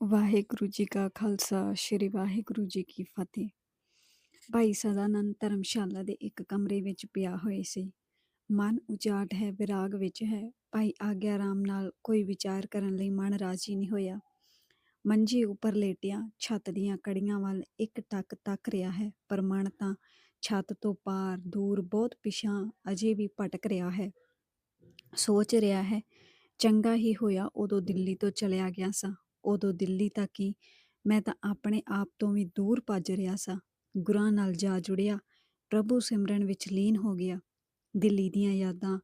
ਵਾਹਿਗੁਰੂ ਜੀ ਕਾ ਖਾਲਸਾ ਸ੍ਰੀ ਵਾਹਿਗੁਰੂ ਜੀ ਕੀ ਫਤਿਹ ਭਾਈ ਸਦਾਨੰਦ ਧਰਮਸ਼ਾਲਾ ਦੇ ਇੱਕ ਕਮਰੇ ਵਿੱਚ ਪਿਆ ਹੋਏ ਸੀ ਮਨ ਉਚਾਟ ਹੈ ਵਿਰਾਗ ਵਿੱਚ ਹੈ ਭਾਈ ਆਗਿਆ ਰਾਮ ਨਾਲ ਕੋਈ ਵਿਚਾਰ ਕਰਨ ਲਈ ਮਨ ਰਾਜੀ ਨਹੀਂ ਹੋਇਆ ਮੰਜੀ ਉੱਪਰ ਲੇਟਿਆ ਛੱਤ ਦੀਆਂ ਕੜੀਆਂ ਵੱਲ ਇੱਕ ਟੱਕ ਤੱਕ ਰਿਹਾ ਹੈ ਪਰ ਮਨ ਤਾਂ ਛੱਤ ਤੋਂ ਪਾਰ ਦੂਰ ਬਹੁਤ ਪਿਛਾਂ ਅਜੇ ਵੀ ਭਟਕ ਰਿਹਾ ਹੈ ਸੋਚ ਰਿਹਾ ਹੈ ਚੰਗਾ ਹੀ ਹੋਇਆ ਉਦੋਂ ਦਿੱਲੀ ਤੋਂ ਚਲਿਆ ਗਿਆ ਸਾਂ ਉਦੋਂ ਦਿੱਲੀ ਤੱਕ ਹੀ ਮੈਂ ਤਾਂ ਆਪਣੇ ਆਪ ਤੋਂ ਵੀ ਦੂਰ ਭੱਜ ਰਿਹਾ ਸਾਂ। ਗੁਰਾਂ ਨਾਲ ਜਾ ਜੁੜਿਆ, ਪ੍ਰਭੂ ਸਿਮਰਨ ਵਿੱਚ ਲੀਨ ਹੋ ਗਿਆ। ਦਿੱਲੀ ਦੀਆਂ ਯਾਦਾਂ,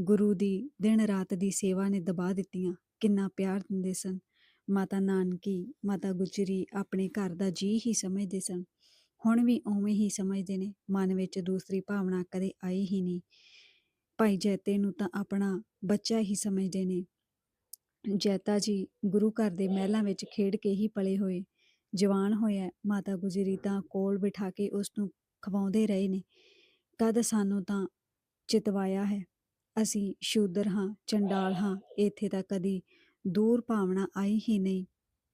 ਗੁਰੂ ਦੀ ਦਿਨ ਰਾਤ ਦੀ ਸੇਵਾ ਨੇ ਦਬਾ ਦਿੱਤੀਆਂ। ਕਿੰਨਾ ਪਿਆਰ ਦਿੰਦੇ ਸਨ। ਮਾਤਾ ਨਾਨਕੀ, ਮਾਤਾ ਗੁਜਰੀ ਆਪਣੇ ਘਰ ਦਾ ਜੀ ਹੀ ਸਮਝਦੇ ਸਨ। ਹੁਣ ਵੀ ਉਵੇਂ ਹੀ ਸਮਝਦੇ ਨੇ, ਮਨ ਵਿੱਚ ਦੂਸਰੀ ਭਾਵਨਾ ਕਦੇ ਆਈ ਹੀ ਨਹੀਂ। ਭਾਈ ਜੈਤੇ ਨੂੰ ਤਾਂ ਆਪਣਾ ਬੱਚਾ ਹੀ ਸਮਝਦੇ ਨੇ। ਜੈਤਾ ਜੀ ਗੁਰੂ ਘਰ ਦੇ ਮਹਿਲਾਂ ਵਿੱਚ ਖੇਡ ਕੇ ਹੀ ਪਲੇ ਹੋਏ। ਜਵਾਨ ਹੋਇਆ ਮਾਤਾ ਗੁਜਰੀ ਤਾਂ ਕੋਲ ਬਿਠਾ ਕੇ ਉਸ ਨੂੰ ਖਵਾਉਂਦੇ ਰਹੇ ਨੇ। ਕਦ ਸਾਨੂੰ ਤਾਂ ਚਿਤਵਾਇਆ ਹੈ, ਅਸੀਂ ਸ਼ੂਦਰ ਹਾਂ, ਚੰਡਾਲ ਹਾਂ, ਇੱਥੇ ਤਾਂ ਕਦੀ ਦੂਰ ਭਾਵਨਾ ਆਈ ਹੀ ਨਹੀਂ।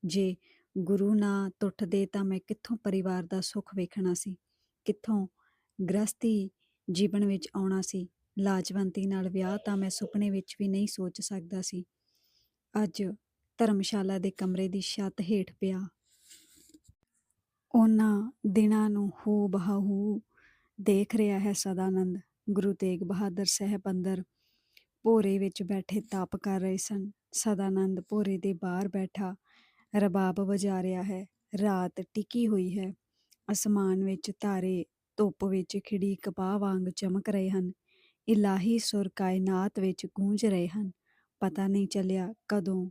ਜੇ ਗੁਰੂ ਨਾ ਟੁੱਟਦੇ ਤਾਂ ਮੈਂ ਕਿੱਥੋਂ ਪਰਿਵਾਰ ਦਾ ਸੁੱਖ ਵੇਖਣਾ ਸੀ? ਕਿੱਥੋਂ ਗ੍ਰਸਤੀ ਜੀਵਨ ਵਿੱਚ ਆਉਣਾ ਸੀ? ਲਾਜਵੰਤੀ ਨਾਲ ਵਿਆਹ ਤਾਂ ਮੈਂ ਸੁਪਨੇ ਵਿੱਚ ਵੀ ਨਹੀਂ ਸੋਚ ਸਕਦਾ ਸੀ। ਅੱਜ ਧਰਮਸ਼ਾਲਾ ਦੇ ਕਮਰੇ ਦੀ ਛੱਤ ਹੇਠ ਪਿਆ। ਉਹਨਾਂ ਦਿਨਾਂ ਨੂੰ ਹੂ ਬਹਾਹੂ ਦੇਖ ਰਿਹਾ ਹੈ ਸਦਾਨੰਦ। ਗੁਰੂ ਤੇਗ ਬਹਾਦਰ ਸਾਹਿਬ ਅੰਦਰ ਭੋਰੇ ਵਿੱਚ ਬੈਠੇ ਤਪ ਕਰ ਰਹੇ ਸਨ। ਸਦਾਨੰਦ ਭੋਰੇ ਦੇ ਬਾਹਰ ਬੈਠਾ ਰਬਾਬ ਵਜਾ ਰਿਹਾ ਹੈ। ਰਾਤ ਟਿਕੀ ਹੋਈ ਹੈ। ਅਸਮਾਨ ਵਿੱਚ ਤਾਰੇ ਧੁੱਪ ਵਿੱਚ ਖਿੜੀ ਕਪਾਹ ਵਾਂਗ ਚਮਕ ਰਹੇ ਹਨ। ਇਲਾਹੀ ਸੁਰ ਕਾਇਨਾਤ ਵਿੱਚ ਗੂੰਜ ਰਹੇ ਹਨ। ਪਤਾ ਨਹੀਂ ਚੱਲਿਆ ਕਦੋਂ।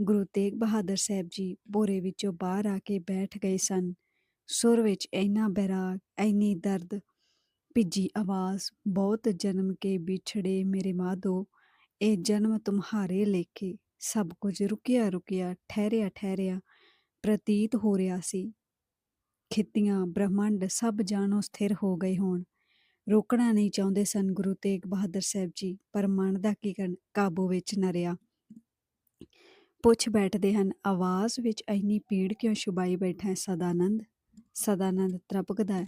ਗੁਰੂ ਤੇਗ ਬਹਾਦਰ ਸਾਹਿਬ ਜੀ ਬੋਰੇ ਵਿੱਚੋਂ ਬਾਹਰ ਆ ਕੇ ਬੈਠ ਗਏ ਸਨ। ਸੁਰ ਵਿੱਚ ਇੰਨਾ ਬੈਰਾਗ ਇੰਨੀ ਦਰਦ, ਭਿੱਜੀ ਆਵਾਜ਼, ਬਹੁਤ ਜਨਮ ਕੇ ਵਿਛੜੇ ਮੇਰੇ ਮਾਧੋ, ਇਹ ਜਨਮ ਤੁਮਹਾਰੇ ਲੇਖੇ। ਸਭ ਕੁਝ ਰੁਕਿਆ ਰੁਕਿਆ, ਠਹਿਰਿਆ ਠਹਿਰਿਆ, ਪ੍ਰਤੀਤ ਹੋ ਰਿਹਾ ਸੀ। ਖਿੱਤੀਆਂ, ਬ੍ਰਹਮੰਡ ਸਭ ਜਾਣੋ ਸਥਿਰ ਹੋ ਗਏ ਹੋਣ। ਰੋਕਣਾ ਨਹੀਂ ਚਾਹੁੰਦੇ ਸਨ ਗੁਰੂ ਤੇਗ ਬਹਾਦਰ ਸਾਹਿਬ ਜੀ, ਪਰ ਮਨ ਦਾ ਕੀ ਕਰਨ, ਕਾਬੂ ਵਿੱਚ ਨਾ ਰਿਹਾ। ਪੁੱਛ ਬੈਠਦੇ ਹਨ, ਆਵਾਜ਼ ਵਿੱਚ ਇੰਨੀ ਪੀੜ ਕਿਉਂ ਛੁਬਾਈ ਬੈਠਾ ਹੈ ਸਦਾਨੰਦ? ਸਦਾਨੰਦ ਤ੍ਰਪਕਦਾ ਹੈ।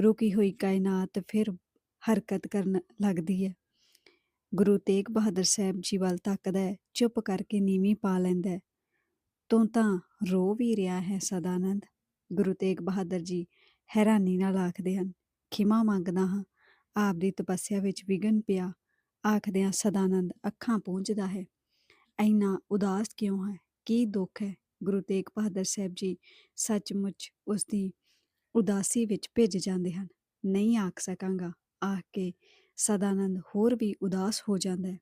ਰੁਕੀ ਹੋਈ ਕਾਇਨਾਤ ਫਿਰ ਹਰਕਤ ਕਰਨ ਲੱਗਦੀ ਹੈ। ਗੁਰੂ ਤੇਗ ਬਹਾਦਰ ਸਾਹਿਬ ਜੀ ਵੱਲ ਤੱਕਦਾ ਹੈ, ਚੁੱਪ ਕਰਕੇ ਨੀਵੀਂ ਪਾ ਲੈਂਦਾ ਹੈ। ਤੂੰ ਤਾਂ ਰੋ ਵੀ ਰਿਹਾ ਹੈ ਸਦਾਨੰਦ, ਗੁਰੂ ਤੇਗ ਬਹਾਦਰ ਜੀ ਹੈਰਾਨੀ ਨਾਲ ਆਖਦੇ ਹਨ। ਖਿਮਾ ਮੰਗਦਾ ਹਾਂ ਆਪ ਦੀ ਤਪੱਸਿਆ ਵਿੱਚ ਵਿਗਨ ਪਿਆ, ਆਖਦਿਆਂ ਸਦਾਨੰਦ ਅੱਖਾਂ ਪੂੰਝਦਾ ਹੈ। ਐਨਾ ਉਦਾਸ ਕਿਉਂ ਹੈ? ਕੀ ਦੁੱਖ ਹੈ? ਗੁਰੂ ਤੇਗ ਬਹਾਦਰ ਸਾਹਿਬ ਜੀ ਸੱਚਮੁੱਚ ਉਸ ਦੀ ਉਦਾਸੀ ਵਿੱਚ ਭਿੱਜ ਜਾਂਦੇ ਹਨ। ਨਹੀਂ ਆਖ ਸਕਾਂਗਾ। ਆਖ ਕੇ ਸਦਾਨੰਦ ਹੋਰ ਵੀ ਉਦਾਸ ਹੋ ਜਾਂਦਾ ਹੈ।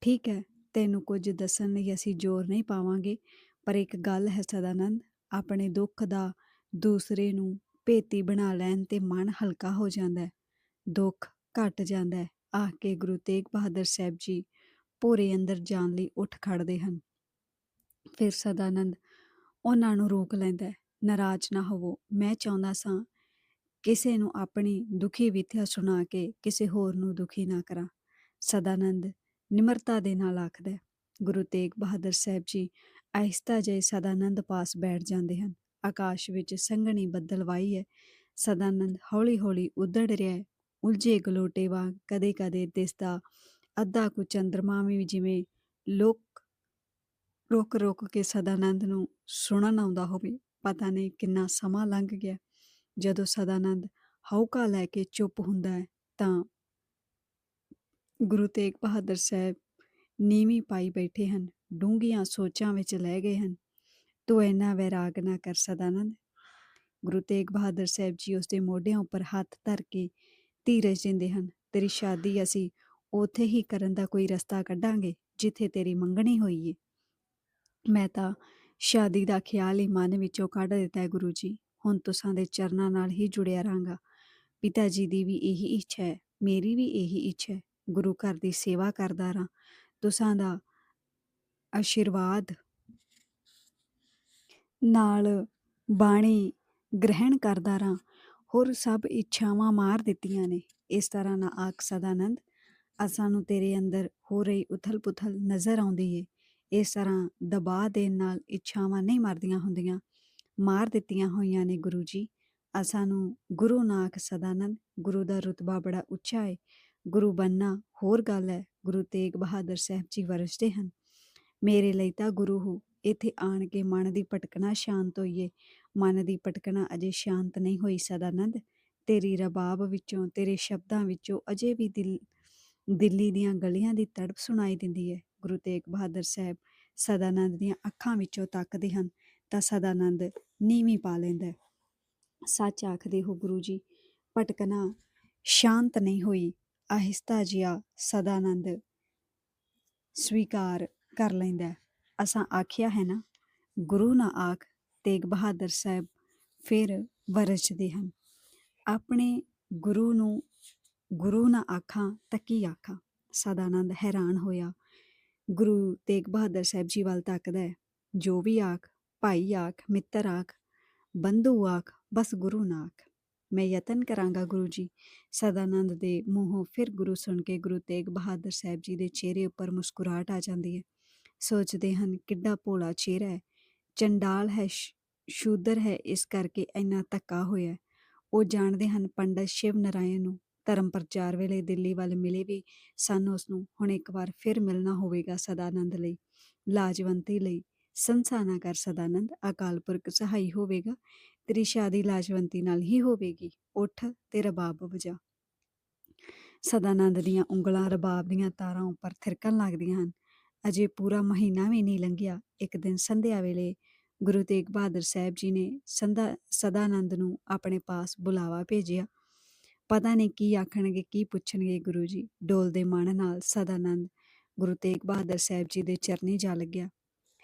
ਠੀਕ ਹੈ, ਤੈਨੂੰ ਕੁਝ ਦੱਸਣ ਲਈ ਅਸੀਂ ਜ਼ੋਰ ਨਹੀਂ ਪਾਵਾਂਗੇ, ਪਰ ਇੱਕ ਗੱਲ ਹੈ ਸਦਾਨੰਦ, ਆਪਣੇ ਦੁੱਖ ਦਾ ਦੂਸਰੇ ਨੂੰ ਭੇਤੀ ਬਣਾ ਲੈਣ ਤੇ ਮਨ ਹਲਕਾ ਹੋ ਜਾਂਦਾ ਹੈ। ਦੁੱਖ ਘਟ ਜਾਂਦਾ ਹੈ, ਆਖ ਕੇ ਗੁਰੂ ਤੇਗ ਬਹਾਦਰ ਸਾਹਿਬ ਜੀ ਭੋਰੇ ਅੰਦਰ ਜਾਣ ਲਈ ਉੱਠ ਖੜਦੇ ਹਨ। ਫਿਰ ਸਦਾਨੰਦ ਉਹਨਾਂ ਨੂੰ ਰੋਕ ਲੈਂਦਾ ਹੈ, ਨਾਰਾਜ਼ ਨਾ ਹੋਵੋ, ਮੈਂ ਚਾਹੁੰਦਾ ਸਾਂ ਕਿਸੇ ਨੂੰ ਆਪਣੀ ਦੁਖੀ ਵਿਥਿਆ ਸੁਣਾ ਕੇ ਕਿਸੇ ਹੋਰ ਨੂੰ ਦੁਖੀ ਨਾ ਕਰਾਂ। ਸਦਾਨੰਦ ਨਿਮਰਤਾ ਦੇ ਨਾਲ ਆਖਦਾ ਗੁਰੂ ਤੇਗ ਬਹਾਦਰ ਸਾਹਿਬ ਜੀ ਆਹਿਸਤਾ ਜੇ ਸਦਾਨੰਦ ਪਾਸ ਬੈਠ ਜਾਂਦੇ ਹਨ। ਆਕਾਸ਼ ਵਿੱਚ ਸੰਘਣੀ ਬੱਦਲ ਵਾਈ ਹੈ। ਸਦਾਨੰਦ ਹੌਲੀ-ਹੌਲੀ ਉੱਡੜ ਰਿਹਾ ਹੈ। ਉਲਝੇ ਗਲੋਟੇ ਵਾਂਗ ਕਦੇ-ਕਦੇ ਦਿਸਦਾ ਅੱਧਾ ਕੁ ਚੰਦਰਮਾ ਵੀ ਜਿਵੇਂ ਲੋਕ, ਰੁਕ ਰੁਕ ਕੇ ਸਦਾਨੰਦ ਨੂੰ ਸੁਣਨ ਆਉਂਦਾ ਹੋਵੇ। ਪਤਾ ਨਹੀਂ ਕਿੰਨਾ ਸਮਾਂ ਲੰਘ ਗਿਆ। ਜਦੋਂ ਸਦਾਨੰਦ ਹੌਕਾ ਲੈ ਕੇ ਚੁੱਪ ਹੁੰਦਾ ਹੈ, ਤਾਂ ਗੁਰੂ ਤੇਗ ਬਹਾਦਰ ਸਾਹਿਬ ਨੀਵੀਂ ਪਾਈ ਬੈਠੇ ਹਨ, ਡੂੰਘੀਆਂ ਸੋਚਾਂ ਵਿੱਚ ਲੈ ਗਏ ਹਨ। ਤੂੰ ਇੰਨਾ ਵੈਰਾਗ ਨਾ ਕਰ ਸਦਾਨੰਦ। ਗੁਰੂ ਤੇਗ ਬਹਾਦਰ ਸਾਹਿਬ ਜੀ ਉਸ ਦੇ ਮੋਢਿਆਂ ਉੱਪਰ ਹੱਥ ਧਰ ਕੇ ਧੀਰਜ ਦਿੰਦੇ ਹਨ, ਤੇਰੀ ਸ਼ਾਦੀ ਅਸੀਂ ਉਥੇ ਹੀ ਕਰਨ ਦਾ ਕੋਈ ਰਸਤਾ ਕੱਢਾਂਗੇ, ਜਿੱਥੇ ਤੇਰੀ ਮੰਗਣੀ ਹੋਈ ਏ ਮੈਂ ਤਾਂ ਸ਼ਾਦੀ ਦਾ ਖਿਆਲ ਹੀ ਮਨ ਵਿੱਚੋਂ ਕੱਢ ਦਿੱਤਾ ਹੈ ਗੁਰੂ ਜੀ, ਹੁਣ ਤੁਸਾਂ ਦੇ ਚਰਨਾਂ ਨਾਲ ਹੀ ਜੁੜਿਆ ਰਹਾਂਗਾ। ਪਿਤਾ ਜੀ ਦੀ ਵੀ ਇਹੀ ਇੱਛਾ ਹੈ, ਮੇਰੀ ਵੀ ਇਹੀ ਇੱਛਾ ਹੈ, ਗੁਰੂ ਘਰ ਦੀ ਸੇਵਾ ਕਰਦਾ ਰਾਂ ਤੁਸਾਂ ਦਾ ਆਸ਼ੀਰਵਾਦ ਨਾਲ ਬਾਣੀ ਗ੍ਰਹਿਣ ਕਰਦਾ ਰਾਂ ਹੋਰ ਸਭ ਇੱਛਾਵਾਂ ਮਾਰ ਦਿੱਤੀਆਂ ਨੇ। ਇਸ ਤਰ੍ਹਾਂ ਨਾ ਆਖ ਸਦਾਨੰਦ ਅਸਾਂ ਨੂੰ ਤੇਰੇ ਅੰਦਰ ਹੋ ਰਹੀ ਉਥਲ ਪੁਥਲ ਨਜ਼ਰ ਆਉਂਦੀ ਏ। ਇਸ ਤਰ੍ਹਾਂ ਦਬਾਅ ਦੇਣ ਨਾਲ ਇੱਛਾਵਾਂ ਨਹੀਂ ਮਾਰਦੀਆਂ ਹੁੰਦੀਆਂ, ਮਾਰ ਦਿੱਤੀਆਂ ਹੋਈਆਂ ਨੇ ਗੁਰੂ ਜੀ। ਅਸਾਂ ਨੂੰ ਗੁਰੂ ਨਾਨਕ ਸਦਾਨੰਦ, ਗੁਰੂ ਦਾ ਰੁਤਬਾ ਬੜਾ ਉੱਚਾ ਹੈ ਗੁਰੂ ਬੰਨਾ ਹੋਰ ਗੱਲ ਹੈ, ਗੁਰੂ ਤੇਗ ਬਹਾਦਰ ਸਾਹਿਬ ਜੀ ਵਰਸਦੇ ਹਨ। ਮੇਰੇ ਲਈ ਤਾਂ ਗੁਰੂ ਹੋ, ਇੱਥੇ ਆਣ ਕੇ ਮਨ ਦੀ ਭਟਕਣਾ ਸ਼ਾਂਤ ਹੋਈਏ। ਮਨ ਦੀ ਭਟਕਣਾ ਅਜੇ ਸ਼ਾਂਤ ਨਹੀਂ ਹੋਈ ਸਦਾਨੰਦ। ਤੇਰੀ ਰਬਾਬ ਵਿੱਚੋਂ, ਤੇਰੇ ਸ਼ਬਦਾਂ ਵਿੱਚੋਂ ਅਜੇ ਵੀ ਦਿਲ, ਦਿੱਲੀ ਦੀਆਂ ਗਲੀਆਂ ਦੀ ਤੜਪ ਸੁਣਾਈ ਦਿੰਦੀ ਹੈ ਗੁਰੂ ਤੇਗ ਬਹਾਦਰ ਸਾਹਿਬ ਸਦਾਨੰਦ ਦੀਆਂ ਅੱਖਾਂ ਵਿੱਚੋਂ ਤੱਕਦੇ ਹਨ, ਤਾਂ ਸਦਾਨੰਦ ਨੀਵੀਂ ਪਾ ਲੈਂਦਾ ਹੈ। ਸੱਚ ਆਖਦੇ ਹੋ ਗੁਰੂ ਜੀ, ਭਟਕਣਾ ਸ਼ਾਂਤ ਨਹੀਂ ਹੋਈ, ਆਹਿਸਤਾ ਜਿਹਾ ਸਦਾਨੰਦ ਸਵੀਕਾਰ ਕਰ ਲੈਂਦਾ ਅਸਾਂ ਆਖਿਆ ਹੈ ਨਾ, ਗੁਰੂ ਨਾ ਆਖ ਤੇਗ ਬਹਾਦਰ ਸਾਹਿਬ ਫਿਰ ਵਰਜਦੇ ਹਨ। ਆਪਣੇ ਗੁਰੂ ਨੂੰ, ਗੁਰੂ ਨਾ ਆਖਾਂ ਤਾਂ ਕੀ ਆਖਾਂ? ਸਦਾਨੰਦ ਹੈਰਾਨ ਹੋਇਆ। ਗੁਰੂ ਤੇਗ ਬਹਾਦਰ ਸਾਹਿਬ ਜੀ ਵੱਲ ਤੱਕਦਾ ਹੈ, ਜੋ ਵੀ ਆਖ, ਭਾਈ ਆਖ, ਮਿੱਤਰ ਆਖ, ਬੰਧੂ ਆਖ, ਬਸ ਗੁਰੂ ਨਾ ਆਖ। ਮੈਂ ਯਤਨ ਕਰਾਂਗਾ ਗੁਰੂ ਜੀ। ਸਦਾਨੰਦ ਦੇ ਮੂੰਹੋਂ ਫਿਰ ਗੁਰੂ ਸੁਣ ਕੇ ਗੁਰੂ ਤੇਗ ਬਹਾਦਰ ਸਾਹਿਬ ਜੀ ਦੇ ਚਿਹਰੇ ਉੱਪਰ ਮੁਸਕਰਾਹਟ ਆ ਜਾਂਦੀ ਹੈ। ਸੋਚਦੇ ਹਨ ਕਿੱਡਾ ਭੋਲਾ ਚਿਹਰਾ ਹੈ। ਚੰਡਾਲ ਹੈ ਸ਼ੂਦਰ ਹੈ, ਇਸ ਕਰਕੇ ਇੰਨਾ ਧੱਕਾ ਹੋਇਆ। ਉਹ ਜਾਣਦੇ ਹਨ ਪੰਡਤ ਸ਼ਿਵ ਨਰਾਇਣ ਨੂੰ, ਧਰਮ ਪ੍ਰਚਾਰ ਵੇਲੇ ਦਿੱਲੀ ਵੱਲ ਮਿਲੇ ਵੀ ਸਨ ਉਸ ਨੂੰ, ਹੁਣ ਇੱਕ ਵਾਰ ਫਿਰ ਮਿਲਣਾ ਹੋਵੇਗਾ ਸਦਾਨੰਦ ਲਈ, ਲਾਜਵੰਤੀ ਲਈ। ਸੰਸਾਨਾ ਕਰ ਸਦਾਨੰਦ, ਅਕਾਲ ਪੁਰਖ ਸਹਾਈ ਹੋਵੇਗਾ, ਤੇਰੀ ਸ਼ਾਦੀ ਲਾਜਵੰਤੀ ਨਾਲ ਹੀ ਹੋਵੇਗੀ, ਉੱਠ ਤੇ ਰਬਾਬ ਵਜਾ। ਸਦਾਨੰਦ ਦੀਆਂ ਉਂਗਲਾਂ ਰਬਾਬ ਦੀਆਂ ਤਾਰਾਂ ਉੱਪਰ ਥਿਰਕਣ ਲੱਗਦੀਆਂ ਹਨ। ਅਜੇ ਪੂਰਾ ਮਹੀਨਾ ਵੀ ਨਹੀਂ ਲੰਘਿਆ। ਇੱਕ ਦਿਨ ਸੰਧਿਆ ਵੇਲੇ ਗੁਰੂ ਤੇਗ ਬਹਾਦਰ ਸਾਹਿਬ ਜੀ ਨੇ ਸੰਧਾ, ਸਦਾਨੰਦ ਨੂੰ ਆਪਣੇ ਪਾਸ ਬੁਲਾਵਾ ਭੇਜਿਆ। ਪਤਾ ਨਹੀਂ ਕੀ ਆਖਣਗੇ, ਕੀ ਪੁੱਛਣਗੇ ਗੁਰੂ ਜੀ। ਡੋਲ ਦੇ ਮਨ ਨਾਲ ਸਦਾਨੰਦ ਗੁਰੂ ਤੇਗ ਬਹਾਦਰ ਸਾਹਿਬ ਜੀ ਦੇ ਚਰਨੀ ਜਾ ਲੱਗਿਆ।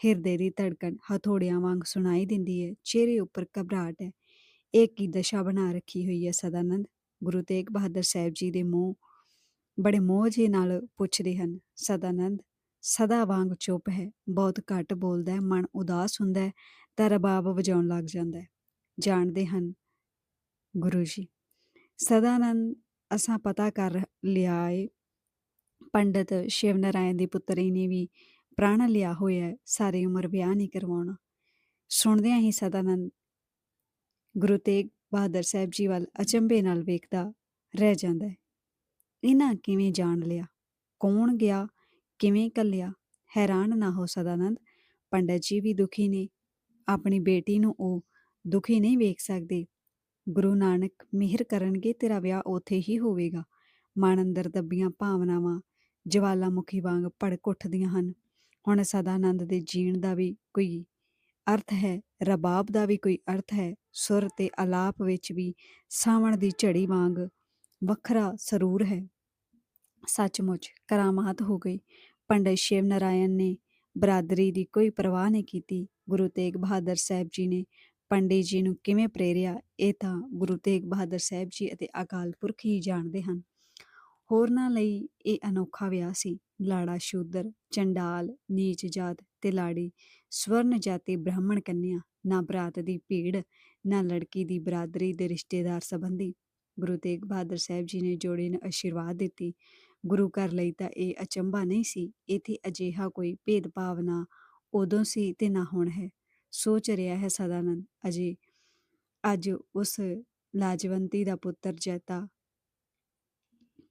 ਹਿਰਦੇ ਦੀ ਧੜਕਣ ਹਥੋੜਿਆਂ ਵਾਂਗ ਸੁਣਾਈ ਦਿੰਦੀ ਹੈ ਚਿਹਰੇ ਉੱਪਰ ਘਬਰਾਹਟ ਹੈ ਇਹ ਕੀ ਦਸ਼ਾ ਬਣਾ ਰੱਖੀ ਹੋਈ ਹੈ ਸਦਾਨੰਦ? ਗੁਰੂ ਤੇਗ ਬਹਾਦਰ ਸਾਹਿਬ ਜੀ ਦੇ ਮੂੰਹ, ਬੜੇ ਮੋਹ ਜਿਹੇ ਨਾਲ ਪੁੱਛਦੇ ਹਨ। ਸਦਾਨੰਦ ਸਦਾ ਵਾਂਗ ਚੁੱਪ ਹੈ, ਬਹੁਤ ਘੱਟ ਬੋਲਦਾ ਹੈ, ਮਨ ਉਦਾਸ ਹੁੰਦਾ ਹੈ, ਤਾਂ ਰਬਾਬ ਵਜਾਉਣ ਲੱਗ ਜਾਂਦਾ ਹੈ। ਜਾਣਦੇ ਹਨ ਗੁਰੂ ਜੀ ਸਦਾਨੰਦ ਅਸਾਂ ਪਤਾ ਕਰ ਲਿਆ ਏ, ਪੰਡਤ ਸ਼ਿਵ ਨਾਰਾਇਣ ਦੀ ਪੁੱਤਰੀ ਨੇ ਵੀ ਪ੍ਰਾਣ ਲਿਆ ਹੋਇਆ ਹੈ, ਸਾਰੀ ਉਮਰ ਵਿਆਹ ਨਹੀਂ ਕਰਵਾਉਣਾ। ਸੁਣਦਿਆਂ ਹੀ ਸਦਾਨੰਦ ਗੁਰੂ ਤੇਗ ਬਹਾਦਰ ਸਾਹਿਬ ਜੀ ਵੱਲ ਅਚੰਭੇ ਨਾਲ ਵੇਖਦਾ ਰਹਿ ਜਾਂਦਾ ਹੈ। ਇਹਨਾਂ ਕਿਵੇਂ ਜਾਣ ਲਿਆ? ਕੌਣ ਗਿਆ? ਕਿਵੇਂ ਕੱਲਿਆ? ਹੈਰਾਨ ਨਾ ਹੋ ਸਦਾਨੰਦ। ਪੰਡਤ ਜੀ ਵੀ ਦੁਖੀ ਨੇ। ਆਪਣੀ ਬੇਟੀ ਨੂੰ ਉਹ ਦੁਖੀ ਨਹੀਂ ਵੇਖ ਸਕਦੇ। ਗੁਰੂ ਨਾਨਕ ਮਿਹਰ ਕਰਨਗੇ, ਤੇਰਾ ਵਿਆਹ ਉੱਥੇ ਹੀ ਹੋਵੇਗਾ। ਮਨ ਅੰਦਰ ਦੱਬੀਆਂ ਭਾਵਨਾਵਾਂ, ਜਵਾਲਾਮੁਖੀ ਵਾਂਗ ਭੜਕ ਉੱਠਦੀਆਂ ਹਨ। ਹੁਣ ਸਦਾਨੰਦ ਦੇ ਜੀਣ ਦਾ ਵੀ ਕੋਈ ਅਰਥ ਹੈ, ਰਬਾਬ ਦਾ ਵੀ ਕੋਈ ਅਰਥ ਹੈ, ਸੁਰ ਤੇ ਆਲਾਪ ਵਿੱਚ ਵੀ ਸਾਵਣ ਦੀ ਝੜੀ ਵਾਂਗ ਵੱਖਰਾ ਸਰੂਰ ਹੈ। ਸੱਚਮੁੱਚ ਕਰਾਮਾਤ ਹੋ ਗਈ। ਪੰਡਿਤ ਸ਼ਿਵ ਨਾਰਾਇਣ ਨੇ ਬਰਾਦਰੀ ਦੀ ਕੋਈ ਪਰਵਾਹ ਨਹੀਂ ਕੀਤੀ। ਗੁਰੂ ਤੇਗ ਬਹਾਦਰ ਸਾਹਿਬ ਜੀ ਨੇ ਪੰਡਿਤ ਜੀ ਨੂੰ ਕਿਵੇਂ ਪ੍ਰੇਰਿਆ, ਇਹ ਤਾਂ ਗੁਰੂ ਤੇਗ ਬਹਾਦਰ ਸਾਹਿਬ ਜੀ ਅਤੇ ਅਕਾਲ ਪੁਰਖ ਹੀ ਜਾਣਦੇ ਹਨ। ਹੋਰਨਾਂ ਲਈ ਇਹ ਅਨੋਖਾ ਵਿਆਹ ਸੀ। ਲਾੜਾ ਸ਼ੂਦਰ, ਚੰਡਾਲ, ਨੀਚ ਜਾਤ ਤੇ ਲਾੜੀ ਸਵਰਨ ਜਾਤੀ ਬ੍ਰਾਹਮਣ ਕੰਨਿਆ, ਨਾ ਬਰਾਤ ਦੀ ਭੀੜ, ਨਾ ਲੜਕੀ ਦੀ ਬਰਾਦਰੀ ਦੇ ਰਿਸ਼ਤੇਦਾਰ ਸੰਬੰਧੀ। ਗੁਰੂ ਤੇਗ ਬਹਾਦਰ ਸਾਹਿਬ ਜੀ ਨੇ ਜੋੜੇ ਨੂੰ ਆਸ਼ੀਰਵਾਦ ਦਿੱਤੀ। ਗੁਰੂ ਘਰ ਲਈ ਤਾਂ ਇਹ ਅਚੰਭਾ ਨਹੀਂ ਸੀ ਇਥੇ ਅਜਿਹਾ ਕੋਈ ਭੇਦਭਾਵ ਨਾ ਉਦੋਂ ਸੀ ਤੇ ਨਾ ਹੁਣ ਹੈ। ਸੋਚ ਰਿਹਾ ਹੈ ਸਦਾਨੰਦ, ਅਜੇ, ਅੱਜ ਉਸ ਲਾਜਵੰਤੀ ਦਾ ਪੁੱਤਰ ਜੈਤਾ,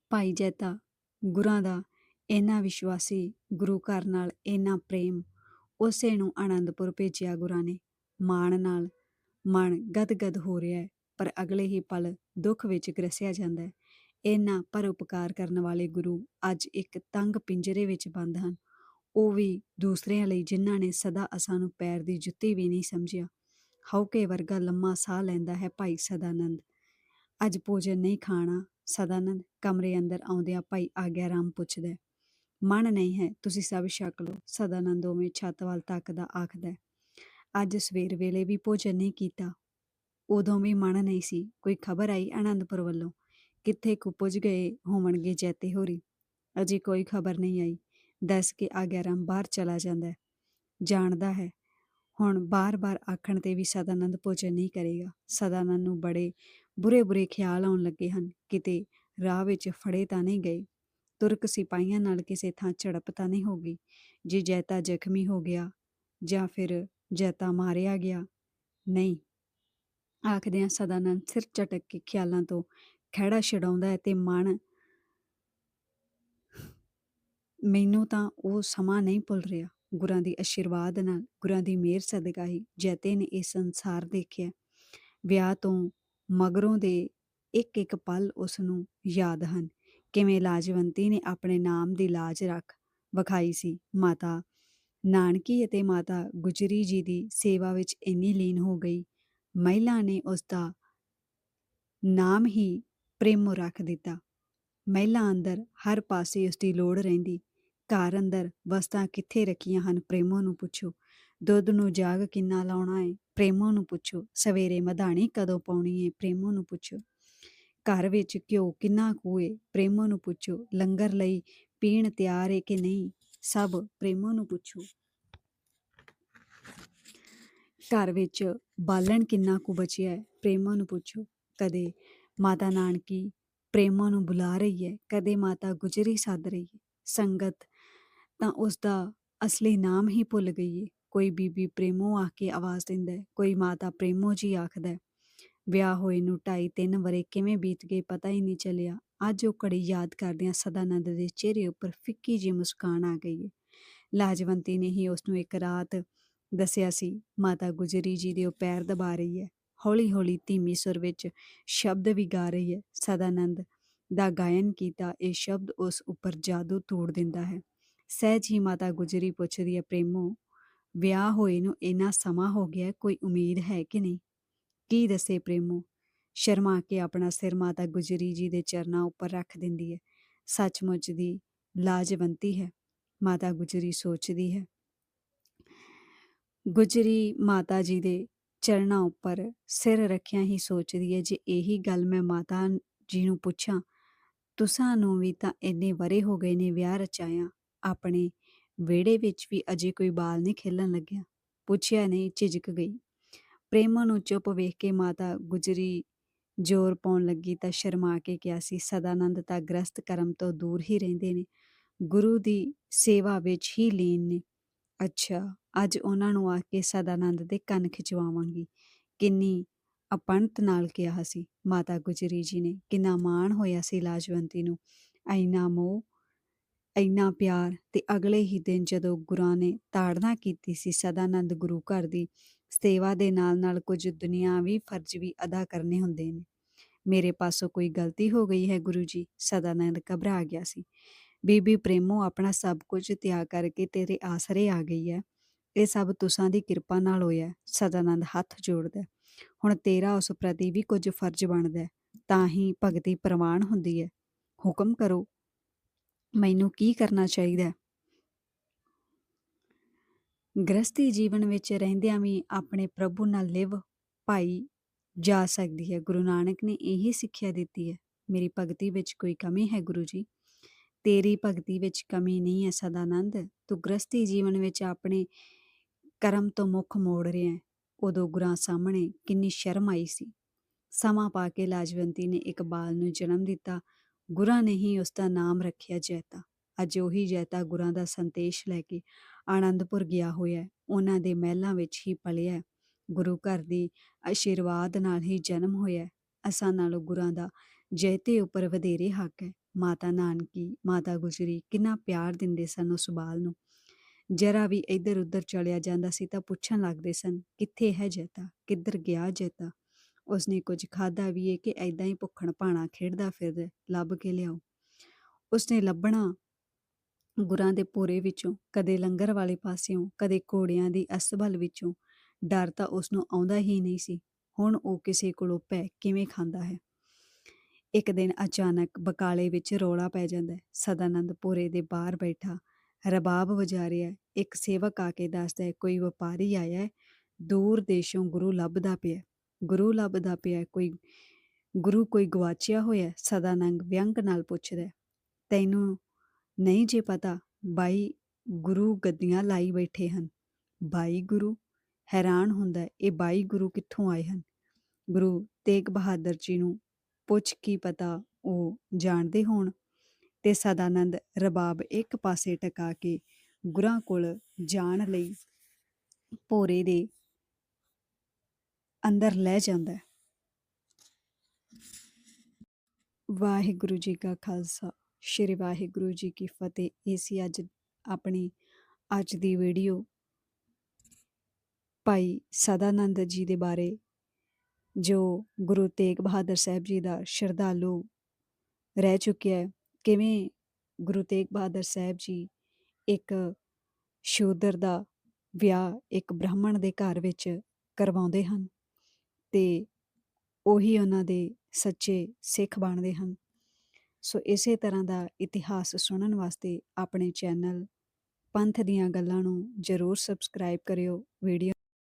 ਭਾਈ ਜੈਤਾ, ਗੁਰਾਂ ਦਾ ਇੰਨਾ ਵਿਸ਼ਵਾਸੀ ਗੁਰੂ ਘਰ ਨਾਲ ਇੰਨਾ ਪ੍ਰੇਮ, ਉਸੇ ਨੂੰ ਆਨੰਦਪੁਰ ਭੇਜਿਆ ਗੁਰਾਂ ਨੇ। ਮਾਣ ਨਾਲ ਮਨ ਗਦਗਦ ਹੋ ਰਿਹਾ ਹੈ, ਪਰ ਅਗਲੇ ਹੀ ਪਲ ਦੁੱਖ ਵਿੱਚ ਗ੍ਰਸਿਆ ਜਾਂਦਾ ਹੈ। ਇੰਨਾ ਪਰ ਉਪਕਾਰ ਕਰਨ ਵਾਲੇ ਗੁਰੂ ਅੱਜ ਇੱਕ ਤੰਗ ਪਿੰਜਰੇ ਵਿੱਚ ਬੰਦ ਹਨ। ਉਹ ਵੀ ਦੂਸਰਿਆਂ ਲਈ ਜਿਨ੍ਹਾਂ ਨੇ ਸਦਾ ਅਸਾਂ ਨੂੰ ਪੈਰ ਦੀ ਜੁੱਤੀ ਵੀ ਨਹੀਂ ਸਮਝਿਆ, ਹਉਕੇ ਵਰਗਾ ਲੰਮਾ ਸਾਹ ਲੈਂਦਾ ਹੈ ਭਾਈ ਸਦਾਨੰਦ। ਅੱਜ ਭੋਜਨ ਨਹੀਂ ਖਾਣਾ, ਸਦਾਨੰਦ ਕਮਰੇ ਅੰਦਰ ਆਉਂਦਿਆਂ ਭਾਈ ਆਗਿਆ ਰਾਮ ਪੁੱਛਦਾ, ਮਨ ਨਹੀਂ ਹੈ, ਤੁਸੀਂ ਸਭ ਛਕ ਲਓ। ਸਦਾਨੰਦ ਉਵੇਂ ਛੱਤ ਵੱਲ ਤੱਕਦਾ ਆਖਦਾ, ਅੱਜ ਸਵੇਰ ਵੇਲੇ ਵੀ ਭੋਜਨ ਨਹੀਂ ਕੀਤਾ। ਉਦੋਂ ਵੀ ਮਨ ਨਹੀਂ ਸੀ, ਕੋਈ ਖਬਰ ਆਈ ਆਨੰਦਪੁਰ ਵੱਲੋਂ? ਕਿੱਥੇ ਕੁ ਪੁੱਜ ਗਏ ਹੋਣਗੇ ਜੈਤੇ ਹੋਰੀ। ਅਜੇ ਕੋਈ ਖਬਰ ਨਹੀਂ ਆਈ। ਦੱਸ ਕੇ ਆਗਿਆਰਾਮ ਬਾਹਰ ਚਲਾ ਜਾਂਦਾ ਹੈ। ਜਾਣਦਾ ਹੈ। ਹੁਣ ਬਾਰ-ਬਾਰ ਆਖਣ ਤੇ ਵੀ ਸਦਾਨੰਦ ਭੋਜਨ ਨਹੀਂ ਕਰੇਗਾ। ਸਦਾਨੰਦ ਨੂੰ ਬੜੇ ਬੁਰੇ-ਬੁਰੇ ਖਿਆਲ ਆਉਣ ਲੱਗੇ ਹਨ। ਕਿਤੇ ਰਾਹ ਵਿੱਚ ਫੜੇ ਤਾਂ ਨਹੀਂ ਗਏ। ਤੁਰਕ ਸਿਪਾਹੀਆਂ ਨਾਲ ਕਿਸੇ ਥਾਂ ਝੜਪ ਤਾਂ ਨਹੀਂ ਹੋ ਗਈ। ਜੇ ਜੈਤਾ ਜ਼ਖਮੀ ਹੋ ਗਿਆ ਜਾਂ ਫਿਰ ਜੈਤਾ ਮਾਰਿਆ ਗਿਆ। ਨਹੀਂ। ਆਖਦਿਆਂ ਸਦਾਨੰਦ ਸਿਰ ਝਟਕ ਕੇ ਖਿਆਲਾਂ ਤੋਂ ਖਹਿੜਾ ਛਡਾਉਂਦਾ ਹੈ ਤੇ ਮਨ ਮੈਨੂੰ ਤਾਂ ਉਹ ਸਮਾਂ ਨਹੀਂ ਭੁੱਲ ਰਿਹਾ। ਗੁਰਾਂ ਦੀ ਆਸ਼ੀਰਵਾਦ ਨਾਲ, ਗੁਰਾਂ ਦੀ ਮਿਹਰ ਸਦਕਾ ਹੀ ਜੈਤੇ ਨੇ ਇਹ ਸੰਸਾਰ ਦੇਖਿਆ। ਵਿਆਹ ਤੋਂ ਮਗਰੋਂ ਦੇ ਇੱਕ ਇੱਕ ਪਲ ਉਸ ਨੂੰ ਯਾਦ ਹਨ। ਕਿਵੇਂ ਲਾਜਵੰਤੀ ਨੇ ਆਪਣੇ ਨਾਮ ਦੀ ਲਾਜ ਰੱਖ ਵਿਖਾਈ ਸੀ। ਮਾਤਾ ਨਾਨਕੀ ਅਤੇ ਮਾਤਾ ਗੁਜਰੀ ਜੀ ਦੀ ਸੇਵਾ ਵਿੱਚ ਇੰਨੀ ਲੀਨ ਹੋ ਗਈ। ਮਹਿਲਾ ਨੇ ਉਸ ਦਾ ਨਾਮ ਹੀ ਪ੍ਰੇਮੋ ਰੱਖ ਦਿੱਤਾ। ਮਹਿਲਾ ਅੰਦਰ ਹਰ ਪਾਸੇ ਉਸ ਦੀ ਲੋੜ ਰਹਿੰਦੀ। ਘਰ ਅੰਦਰ ਵਸਤਾਂ ਕਿੱਥੇ ਰੱਖੀਆਂ ਹਨ ਪ੍ਰੇਮੋ ਨੂੰ ਪੁੱਛੋ। ਦੁੱਧ ਨੂੰ ਜਾਗ ਕਿੰਨਾ ਲਾਉਣਾ ਹੈ ਪ੍ਰੇਮੋ ਨੂੰ ਪੁੱਛੋ। ਸਵੇਰੇ ਮਧਾਣੀ ਕਦੋਂ ਪਾਉਣੀ ਹੈ ਪ੍ਰੇਮੋ ਨੂੰ ਪੁੱਛੋ। ਘਰ ਵਿੱਚ ਘਿਓ ਕਿੰਨਾ ਕੁ ਹੈ ਪ੍ਰੇਮੋ ਨੂੰ ਪੁੱਛੋ। ਲੰਗਰ ਲਈ ਪੀਣ ਤਿਆਰ ਹੈ ਕਿ ਨਹੀਂ? ਸਭ ਪ੍ਰੇਮੋ ਨੂੰ ਪੁੱਛੋ। ਘਰ ਵਿੱਚ ਬਾਲਣ ਕਿੰਨਾ ਕੁ ਬਚਿਆ ਹੈ ਪ੍ਰੇਮੋ ਨੂੰ ਪੁੱਛੋ। ਕਦੇ ਮਾਤਾ ਨਾਨਕੀ ਪ੍ਰੇਮੋ ਨੂੰ ਬੁਲਾ ਰਹੀ ਹੈ, ਕਦੇ ਮਾਤਾ ਗੁਜਰੀ ਸੱਦ ਰਹੀ ਹੈ। ਸੰਗਤ ਤਾਂ ਉਸ ਦਾ ਅਸਲੀ ਨਾਮ ਹੀ ਭੁੱਲ ਗਈ ਹੈ ਕੋਈ ਬੀਬੀ ਪ੍ਰੇਮੋ ਆ ਕੇ ਆਵਾਜ਼ ਦਿੰਦਾ ਹੈ, ਕੋਈ ਮਾਤਾ ਪ੍ਰੇਮੋ ਜੀ ਆਖਦਾ ਹੈ, ਵਿਆਹ ਹੋਏ ਨੂੰ 2.5 3 ਵਰੇ ਕਿਵੇਂ ਬੀਤ ਗਏ ਪਤਾ ਹੀ ਨਹੀਂ ਚੱਲਿਆ। ਅੱਜ ਉਹ ਘੜੀ ਯਾਦ ਕਰਦਿਆਂ ਸਦਾਨੰਦ ਦੇ ਚਿਹਰੇ ਉੱਪਰ ਫਿੱਕੀ ਜਿਹੀ ਮੁਸਕਾਨ ਆ ਗਈ ਹੈ ਲਾਜਵੰਤੀ ਨੇ ਹੀ ਉਸ ਨੂੰ ਇੱਕ ਰਾਤ ਦੱਸਿਆ ਸੀ, ਮਾਤਾ ਗੁਜਰੀ ਜੀ ਦੇ ਉਹ ਪੈਰ ਦਬਾ ਰਹੀ ਹੈ। ਹੌਲੀ ਹੌਲੀ ਧੀਮੀ ਸੁਰ ਵਿੱਚ ਸ਼ਬਦ ਵੀ ਗਾ ਰਹੀ ਹੈ, ਸਦਾਨੰਦ ਦਾ ਗਾਇਨ ਕੀਤਾ, ਇਹ ਸ਼ਬਦ ਉਸ ਉੱਪਰ ਜਾਦੂ ਤੋੜ ਦਿੰਦਾ ਹੈ। ਸਹਿਜ ਹੀ ਮਾਤਾ ਗੁਜਰੀ ਪੁੱਛਦੀ ਹੈ, ਪ੍ਰੇਮੋ, ਵਿਆਹ ਹੋਏ ਨੂੰ ਇੰਨਾ ਸਮਾਂ ਹੋ ਗਿਆ ਕੋਈ ਉਮੀਦ ਹੈ ਕਿ ਨਹੀਂ? ਕੀ ਦੱਸੇ ਪ੍ਰੇਮੋ? ਸ਼ਰਮਾ ਕੇ ਆਪਣਾ ਸਿਰ ਮਾਤਾ ਗੁਜਰੀ ਜੀ ਦੇ ਚਰਨਾਂ ਉੱਪਰ ਰੱਖ ਦਿੰਦੀ ਹੈ। ਸੱਚਮੁੱਚ ਦੀ ਲਾਜਵੰਤੀ ਹੈ, ਮਾਤਾ ਗੁਜਰੀ ਸੋਚਦੀ ਹੈ। ਗੁਜਰੀ ਮਾਤਾ ਜੀ ਦੇ ਚਰਨਾਂ ਉੱਪਰ ਸਿਰ ਰੱਖਿਆ ਹੀ ਸੋਚਦੀ ਹੈ ਜੇ ਇਹੀ ਗੱਲ ਮੈਂ ਮਾਤਾ ਜੀ ਨੂੰ ਪੁੱਛਾਂ, ਤੁਸਾਂ ਨੂੰ ਵੀ ਤਾਂ ਇੰਨੇ ਵਰੇ ਹੋ ਗਏ ਨੇ ਵਿਆਹ ਰਚਾਇਆ, ਆਪਣੇ ਵਿਹੜੇ ਵਿੱਚ ਵੀ ਅਜੇ ਕੋਈ ਬਾਲ ਨਹੀਂ ਖੇਲਣ ਲੱਗਿਆ। ਪੁੱਛਿਆ ਨਹੀਂ, ਝਿਜਕ ਗਈ। ਪ੍ਰੇਮਾ ਨੂੰ ਚੁੱਪ ਵੇਖ ਕੇ ਮਾਤਾ ਗੁਜਰੀ ਜ਼ੋਰ ਪਾਉਣ ਲੱਗੀ ਤਾਂ ਸ਼ਰਮਾ ਕੇ ਕਿਹਾ ਸੀ, ਸਦਾਨੰਦ ਤਾਂ ਗ੍ਰਸਤ ਕਰਮ ਤੋਂ ਦੂਰ ਹੀ ਰਹਿੰਦੇ ਨੇ। ਗੁਰੂ ਦੀ ਸੇਵਾ ਵਿੱਚ ਹੀ ਲੀਨ ਨੇ। ਅੱਛਾ, ਅੱਜ ਉਹਨਾਂ ਨੂੰ ਆ ਕੇ ਸਦਾਨੰਦ ਦੇ ਕੰਨ ਖਿਚਵਾਵਾਂਗੀ। ਕਿੰਨੀ ਅਪੰਤ ਨਾਲ ਕਿਹਾ ਸੀ। ਮਾਤਾ ਗੁਜਰੀ ਜੀ ਨੇ, ਕਿੰਨਾ ਮਾਣ ਹੋਇਆ ਸੀ ਲਾਜਵੰਤੀ ਨੂੰ। ਐਨਾ ਮੋਹ, ਇੰਨਾ ਪਿਆਰ ਤੇ ਅਗਲੇ ਹੀ ਦਿਨ ਜਦੋਂ ਗੁਰਾਂ ਨੇ ਤਾੜਨਾ ਕੀਤੀ ਸੀ ਸਦਾਨੰਦ ਗੁਰੂ ਘਰ ਦੀ, ਸੇਵਾ ਦੇ ਨਾਲ-ਨਾਲ ਕੁਝ ਦੁਨਿਆਵੀ ਫਰਜ਼ ਵੀ ਅਦਾ ਕਰਨੇ ਹੁੰਦੇ ਨੇ। ਮੇਰੇ ਪਾਸੋਂ ਕੋਈ ਗਲਤੀ ਹੋ ਗਈ ਹੈ ਗੁਰੂ ਜੀ, ਸਦਾਨੰਦ ਘਬਰਾ ਗਿਆ ਸੀ। ਬੀਬੀ ਪ੍ਰੇਮੋ, ਆਪਣਾ ਸਭ ਕੁਝ ਤਿਆਗ ਕਰਕੇ ਤੇਰੇ ਆਸਰੇ ਆ ਗਈ ਹੈ ਇਹ ਸਭ ਤੁਸਾਂ ਦੀ ਕਿਰਪਾ ਨਾਲ ਹੋਇਆ ਸਦਾਨੰਦ ਹੱਥ ਜੋੜਦਾ ਹੁਣ ਤੇਰਾ ਉਸ ਪ੍ਰਤੀ ਵੀ ਕੁਝ ਫਰਜ਼ ਬਣਦਾ ਤਾਂ ਹੀ ਭਗਤੀ ਪ੍ਰਵਾਨ ਹੁੰਦੀ ਹੈ ਹੁਕਮ ਕਰੋ। ਮੈਨੂੰ ਕੀ ਕਰਨਾ ਚਾਹੀਦਾ ਗ੍ਰਸਤੀ ਜੀਵਨ ਵਿੱਚ ਰਹਿੰਦਿਆਂ ਵੀ ਆਪਣੇ ਪ੍ਰਭੂ ਨਾਲ ਲਿਵ ਪਾਈ ਜਾ ਸਕਦੀ ਹੈ ਗੁਰੂ ਨਾਨਕ ਨੇ ਇਹੀ ਸਿੱਖਿਆ ਦਿੱਤੀ ਹੈ ਮੇਰੀ ਭਗਤੀ ਵਿੱਚ ਕੋਈ ਕਮੀ ਹੈ ਗੁਰੂ ਜੀ? ਤੇਰੀ ਭਗਤੀ ਵਿੱਚ ਕਮੀ ਨਹੀਂ ਹੈ ਸਦਾਨੰਦ ਤੂੰ ਗ੍ਰਸਤੀ ਜੀਵਨ ਵਿੱਚ ਆਪਣੇ ਕਰਮ ਤੋਂ ਮੁਖ ਮੋੜ ਰਿਹਾ ਹੈ। ਉਦੋਂ ਗੁਰਾਂ ਸਾਹਮਣੇ ਕਿੰਨੀ ਸ਼ਰਮ ਆਈ ਸੀ। ਸਮਾਂ ਪਾ ਕੇ ਲਾਜਵੰਤੀ ਨੇ ਇੱਕ ਬਾਲ ਨੂੰ ਜਨਮ ਦਿੱਤਾ। ਗੁਰਾਂ ਨੇ ਹੀ ਉਸ ਦਾ ਨਾਮ ਰੱਖਿਆ ਜੈਤਾ। ਅੱਜ ਉਹੀ ਜੈਤਾ ਗੁਰਾਂ ਦਾ ਸੰਤੇਸ਼ ਲੈ ਕੇ ਆਨੰਦਪੁਰ ਗਿਆ ਹੋਇਆ ਉਹਨਾਂ ਦੇ ਮਹਿਲਾਂ ਵਿੱਚ ਹੀ ਪਲਿਆ ਗੁਰੂ ਘਰ ਦੀ ਆਸ਼ੀਰਵਾਦ ਨਾਲ ਹੀ ਜਨਮ ਹੋਇਆ ਅਸਾਂ ਨਾਲੋਂ ਗੁਰਾਂ ਦਾ ਜੈਤੇ ਉੱਪਰ ਵਧੇਰੇ ਹੱਕ ਹੈ। ਮਾਤਾ ਨਾਨਕੀ, ਮਾਤਾ ਗੁਜਰੀ ਕਿੰਨਾ ਪਿਆਰ ਦਿੰਦੇ ਸਨ ਉਸ ਬਾਲ ਨੂੰ। ਜਰਾ ਵੀ ਇੱਧਰ ਉੱਧਰ ਚਲਿਆ ਜਾਂਦਾ ਸੀ ਤਾਂ ਪੁੱਛਣ ਲੱਗਦੇ ਸਨ, ਕਿੱਥੇ ਹੈ ਜੈਤਾ? ਕਿੱਧਰ ਗਿਆ ਜੈਤਾ? ਉਸਨੇ ਕੁਝ ਖਾਦਾ ਵੀ ਏ ਕਿ ਐਦਾਂ ਹੀ ਭੁੱਖਣ ਭਾਣਾ ਖੇਡਦਾ ਫਿਰਦਾ ਲੱਭ ਕੇ ਲਿਆਓ। ਉਸਨੇ ਲੱਭਣਾ ਗੁਰਾਂ ਦੇ ਪੂਰੇ ਵਿੱਚੋਂ, ਕਦੇ ਲੰਗਰ ਵਾਲੇ ਪਾਸਿਓਂ, ਕਦੇ ਘੋੜਿਆਂ ਦੀ ਅਸਬਲ ਵਿੱਚੋਂ। ਡਰ ਤਾਂ ਉਸ ਨੂੰ ਆਉਂਦਾ ਹੀ ਨਹੀਂ ਸੀ। ਹੁਣ ਉਹ ਕਿਸੇ ਕੋਲੋਂ ਪੈ ਕਿਵੇਂ ਖਾਂਦਾ ਹੈ? ਇੱਕ ਦਿਨ ਅਚਾਨਕ ਬਕਾਲੇ ਵਿੱਚ ਰੌਲਾ ਪੈ ਜਾਂਦਾ ਹੈ। ਸਦਾਨੰਦ ਭੋਰੇ ਦੇ ਬਾਹਰ ਬੈਠਾ ਰਬਾਬ ਵਜਾ ਰਿਹਾ ਇੱਕ ਸੇਵਕ ਆ ਕੇ ਦੱਸਦਾ ਹੈ, ਕੋਈ ਵਪਾਰੀ ਆਇਆ ਹੈ? ਦੂਰ ਦੇਸ਼ੋਂ ਗੁਰੂ ਲੱਭਦਾ ਪਿਆ ਗੁਰੂ ਲੱਭਦਾ ਪਿਆ ਕੋਈ ਗੁਰੂ ਕੋਈ ਗਵਾਚਿਆ ਹੋਇਆ ਸਦਾਨੰਦ ਵਿਅੰਗ ਨਾਲ ਪੁੱਛਦਾ ਤੈਨੂੰ ਨਹੀਂ ਜੇ ਪਤਾ ਬਾਈ ਗੁਰੂ ਗੱਦੀਆਂ ਲਾਈ ਬੈਠੇ ਹਨ। ਬਾਈ ਗੁਰੂ ਹੈਰਾਨ ਹੁੰਦਾ ਇਹ ਬਾਈ ਗੁਰੂ ਕਿੱਥੋਂ ਆਏ ਹਨ? ਗੁਰੂ ਤੇਗ ਬਹਾਦਰ ਜੀ ਨੂੰ ਪੁੱਛ ਕੀ ਪਤਾ ਉਹ ਜਾਣਦੇ ਹੋਣ। ਤੇ ਸਦਾਨੰਦ ਰਬਾਬ ਇੱਕ ਪਾਸੇ ਟਿਕਾ ਕੇ ਗੁਰਾਂ ਕੋਲ ਜਾਣ ਲਈ ਭੋਰੇ ਦੇ ਅੰਦਰ ਲੈ ਜਾਂਦਾ ਹੈ। ਵਾਹਿਗੁਰੂ ਜੀ ਕਾ ਖਾਲਸਾ, ਸ਼੍ਰੀ ਵਾਹਿਗੁਰੂ ਜੀ ਕੀ ਫਤਿਹ। ਇਹ ਸੀ ਅੱਜ ਆਪਣੀ ਅੱਜ ਦੀ ਵੀਡੀਓ ਭਾਈ ਸਦਾਨੰਦ ਜੀ ਦੇ ਬਾਰੇ ਜੋ ਗੁਰੂ ਤੇਗ ਬਹਾਦਰ ਸਾਹਿਬ ਜੀ ਦਾ ਸ਼ਰਧਾਲੂ ਰਹਿ ਚੁੱਕਿਆ ਹੈ ਕਿਵੇਂ ਗੁਰੂ ਤੇਗ ਬਹਾਦਰ ਸਾਹਿਬ ਜੀ ਇੱਕ ਸ਼ੂਦਰ ਦਾ ਵਿਆਹ ਇੱਕ ਬ੍ਰਾਹਮਣ ਦੇ ਘਰ ਵਿੱਚ ਕਰਵਾਉਂਦੇ ਹਨ ਤੇ ਉਹੀ ਉਹਨਾਂ ਦੇ ਸੱਚੇ ਸਿੱਖ ਬਣਦੇ ਹਨ ਸੋ ਇਸੇ ਤਰ੍ਹਾਂ ਦਾ ਇਤਿਹਾਸ ਸੁਣਨ ਵਾਸਤੇ ਆਪਣੇ ਚੈਨਲ ਪੰਥ ਦੀਆਂ ਗੱਲਾਂ ਨੂੰ ਜ਼ਰੂਰ ਸਬਸਕ੍ਰਾਈਬ ਕਰਿਓ ਵੀਡੀਓ